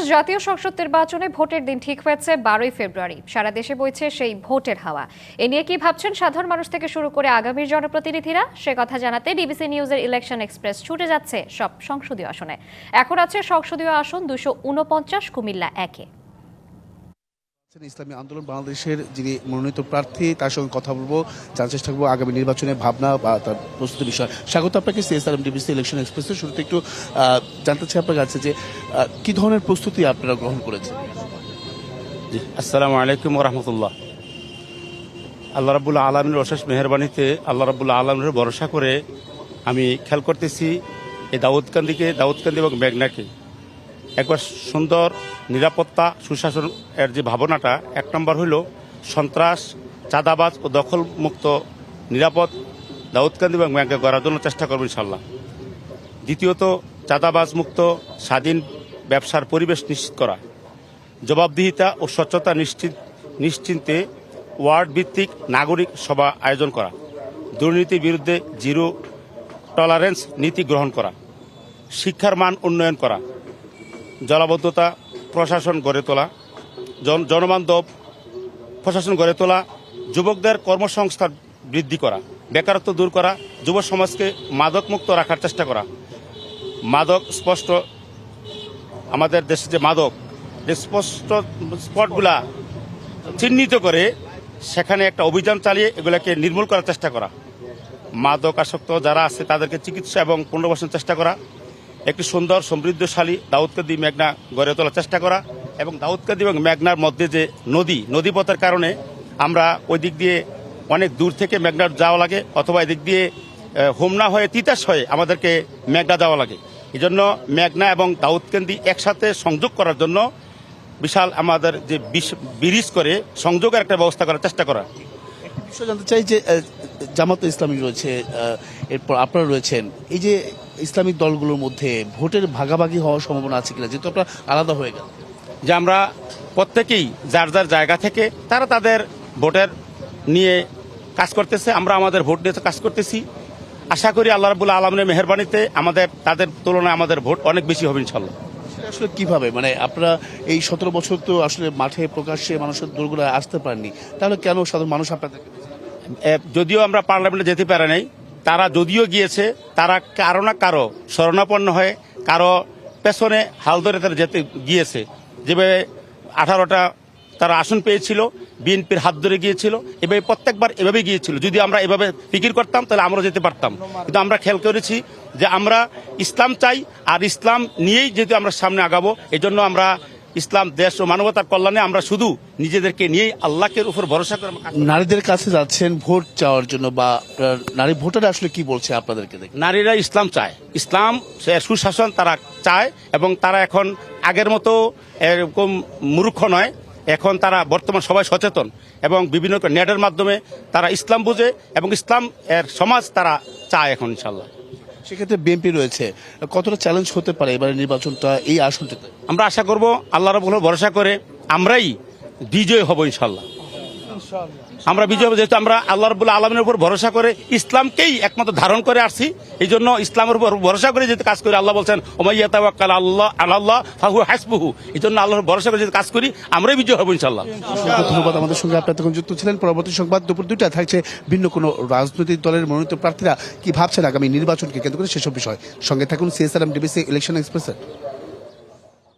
ত্রয়োদশ জাতীয় সংসদ নির্বাচনে ভোটের দিন ঠিক হয়েছে বারোই ফেব্রুয়ারি। সারা দেশে বইছে সেই ভোটের হাওয়া। এ নিয়ে কি ভাবছেন সাধারণ মানুষ থেকে শুরু করে আগামীর জনপ্রতিনিধিরা? সে কথা জানাতে ডিবিসি নিউজের ইলেকশন এক্সপ্রেস ছুটে যাচ্ছে সব সংসদীয় আসনে। এখন আছে সংসদীয় আসন দুশো উনপঞ্চাশ, কুমিল্লা একে। ইসলামী আন্দোলন বাংলাদেশের যিনি মনোনীত প্রার্থী, তার সঙ্গে কথা বলব, জানার চেষ্টা আগামী নির্বাচনের ভাবনা বা তার প্রস্তুতি বিষয়। স্বাগত আপনাকে সিএসআরএম ডিবিসি ইলেকশন এক্সপ্রেসের শুরুতে একটু জানতে চাই আপনার কাছে যে কি ধরনের প্রস্তুতি আপনারা গ্রহণ করেছেন? আসসালামু আলাইকুম রহমতুল্লাহ। আল্লাহ রাবুল্লাহ আলমের অশেষ মেহরবানিতে আল্লাহ রাবুল্লাহ আলমের ভরসা করে আমি খেয়াল করতেছি এই দাউদকান্দিকে, দাউদকান্দি এবং মেঘনাকে। একবার সুন্দর, নিরাপত্তা, সুশাসন এর যে ভাবনাটা, এক নম্বর হইল সন্ত্রাস, চাঁদাবাজ ও দখল মুক্ত নিরাপদ দাউদকান্দি এবং মেঘনা করার জন্য চেষ্টা করব ইনশাল্লাহ দ্বিতীয়ত, চাঁদাবাজ মুক্ত, স্বাধীন ব্যবসার পরিবেশ নিশ্চিত করা। জবাবদিহিতা ও স্বচ্ছতা নিশ্চিত, নিশ্চিন্তে ওয়ার্ড ভিত্তিক নাগরিক সভা আয়োজন করা। দুর্নীতির বিরুদ্ধে জিরো টলারেন্স নীতি গ্রহণ করা। শিক্ষার মান উন্নয়ন করা। জলাবদ্ধতা প্রশাসন গড়ে তোলা, জন জনবান্ধব প্রশাসন গড়ে তোলা, যুবকদের কর্মসংস্থান বৃদ্ধি করা, বেকারত্ব দূর করা, যুব সমাজকে মাদকমুক্ত রাখার চেষ্টা করা। মাদক স্পষ্ট, আমাদের দেশে যে মাদক স্পষ্ট স্পটগুলা চিহ্নিত করে সেখানে একটা অভিযান চালিয়ে এগুলাকে নির্মূল করার চেষ্টা করা। মাদক আসক্ত যারা আছে তাদেরকে চিকিৎসা এবং পুনর্বাসনের চেষ্টা করা। একটি সুন্দর, সমৃদ্ধশালী দাউদকাদি মেঘনা গড়ে তোলার চেষ্টা করা এবং দাউদকাদি এবং মেঘনার মধ্যে যে নদী, নদীপথের কারণে আমরা ওই দিক দিয়ে অনেক দূর থেকে মেঘনার যাওয়া লাগে অথবা এদিক দিয়ে হোমনা হয়ে তিতাস হয়ে আমাদেরকে মেঘনা যাওয়া লাগে। এই জন্য মেঘনা এবং দাউদকান্দি একসাথে সংযোগ করার জন্য বিশাল আমাদের যে ব্রিজ করে সংযোগের একটা ব্যবস্থা করার চেষ্টা করা। জানতে চাই যে জামাত ইসলামী রয়েছে এরপর আপনারা রয়েছেন। এই যে ইসলামিক দলগুলোর মধ্যে ভোটের ভাগাভাগি হওয়ার সম্ভাবনা আছে কিনা যেহেতু আপনারা আলাদা হয়ে গেল যে আমরা প্রত্যেকেই যার যার জায়গা থেকে তারা তাদের ভোটের নিয়ে কাজ করতেছে আমরা আমাদের ভোট নিয়ে কাজ করতেছি। আশা করি আল্লাহ রাবুল্লাহ আলমের মেহরবানিতে আমাদের তাদের তুলনায় আমাদের ভোট অনেক বেশি হবে ইনশাল্লাহ আসলে কীভাবে? মানে আপনারা এই সতেরো বছর তো আসলে মাঠে প্রকাশ্যে মানুষের দোরগুলো আসতে পারেননি তাহলে কেন সাধারণ মানুষ আপনাদের যদিও আমরা পার্লামেন্টে যেতে পারে নাই তারা যদিও গিয়েছে, তারা কারও না কারও শরণাপন্ন হয়ে কারও পেছনে হাল ধরে তারা যেতে গিয়েছে। যেভাবে আঠারোটা তারা আসন পেয়েছিল, বিএনপির হাত ধরে গিয়েছিল, এভাবে প্রত্যেকবার এভাবে গিয়েছিল। যদি আমরা এভাবে ফিকির করতাম, তাহলে আমরা যেতে পারতাম। কিন্তু আমরা খেয়াল করেছি যে আমরা ইসলাম চাই, আর ইসলাম নিয়েই যেহেতু আমরা সামনে আগাবো এই জন্য আমরা ইসলাম দেশ ও মানবতার কল্যাণে আমরা শুধু নিজেদের নিয়েই আল্লাহকে উপর ভরসা করে নারীদের কাছে যাচ্ছেন ভোট চাওয়ার জন্য বা নারী ভোটার আসলে কি বলছে আপনাদেরকে নারীরা ইসলাম চায়। ইসলাম সুশাসন তারা চায় এবং তারা এখন আগের মতো এরকম মূর্খ নয়। এখন তারা বর্তমান সবাই সচেতন এবং বিভিন্ন নেটের মাধ্যমে তারা ইসলাম বুঝে এবং ইসলাম এর সমাজ তারা চায় এখন ইনশাল্লাহ সেক্ষেত্রে বিএনপি রয়েছে। কতটা চ্যালেঞ্জ হতে পারে এবারে নির্বাচনটা এই আসনটিতে? আমরা আশা করব আল্লাহর ভরসা করে আমরাই বিজয় হব ইনশাল্লাহ আমরা বিজয় যেহেতু আমরা আল্লাহ রবুল্লাহ আলমের উপর ভরসা করে ইসলামকেই একমাত্র ধারণ করে আসছি এই জন্য ইসলামের উপর ভরসা করে যেহেতু কাজ করি আল্লাহ বলছেন ওমাইয়া আল্লাহ আল্লাহ ফাহু হাসবুহু। এই জন্য আল্লাহর ভরসা করে যেহেতু কাজ করি আমরাই বিজয় হব ইনশাল্লাহ ধন্যবাদ আমাদের সঙ্গে আপনার তখন যুক্ত ছিলেন। পরবর্তী সংবাদ দুপুর দুইটা থাকছে ভিন্ন কোনো রাজনৈতিক দলের মনোনীত প্রার্থীরা কি ভাবছেন আগামী নির্বাচনকে কেন্দ্র করে সেসব বিষয়। সঙ্গে থাকুন সিএসআরএম ডিবিসি ইলেকশন এক্সপ্রেসের